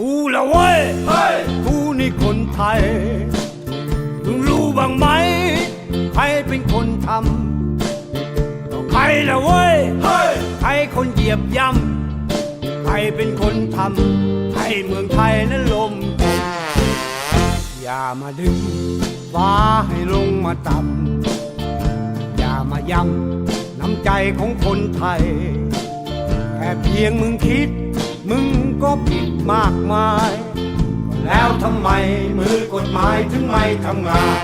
กูละเว้ยเฮ้ยกูนี่คนไทยมึงรู้บ้างไหม ใครเป็นคนทำก็ใครละเว้ยเฮ้ยใครคนเหยียบย่ำใครเป็นคนทำให้เมืองไทยนั้นลมตกอย่ามาดึงฟ้าให้ลงมาต่ำอย่ามาย้ำน้ำใจของคนไทย แค่เพียงมึงคิดมึง ก็ผิดมากมายก็แล้วทำไมมือกฎหมายถึงไม่ทำงาน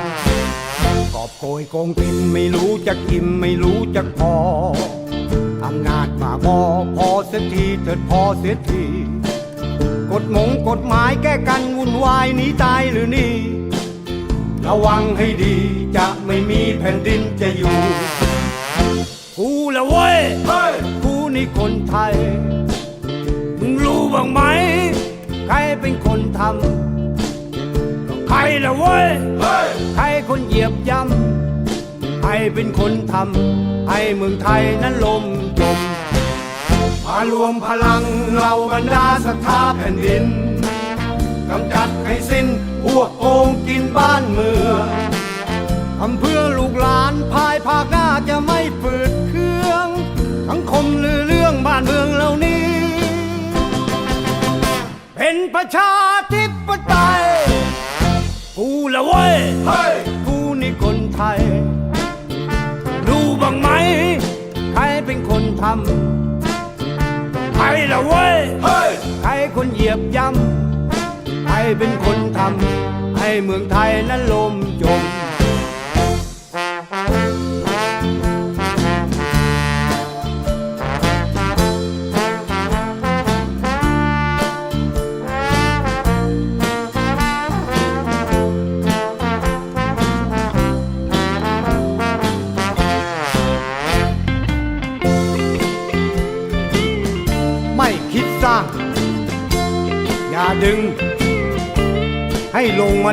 กอบโกยโกงกินไม่รู้จักอิ่มไม่รู้จักพออำนาจมาบอพอเสียทีเถิดพอเสียทีกฎหมงกฎหมายแก้กันวุ่นวายหนีตายหรือนี่ ระวังให้ดีจะไม่มีแผ่นดินจะอยู่กูละเว้ยเฮ้ยกูนี่คนไทยมึงรู้ บ้างไหม ใครเป็นคนทำก็ใครละเว้ย ใครคนเหยียบย่ำใครเป็นคนทำให้เมืองไทยนั้นลมจมมารวมพลังเราบรรดาศรัทธาแผ่นดินกำจัดให้สิ้นพวกโกงกินบ้านเมืองทำเพื่อลูกหลาน ป็นประชาธิปไตย กูละเว้ยเฮ้ยกูนี่คนไทย รู้บ้างไหม ใครเป็นคนทำใครละเว้ยเฮ้ยใครคนเหยียบย่ำใครเป็นคนทำให้เมืองไทยนั้นลมจมไม่ อย่าดึง ให้ลงมา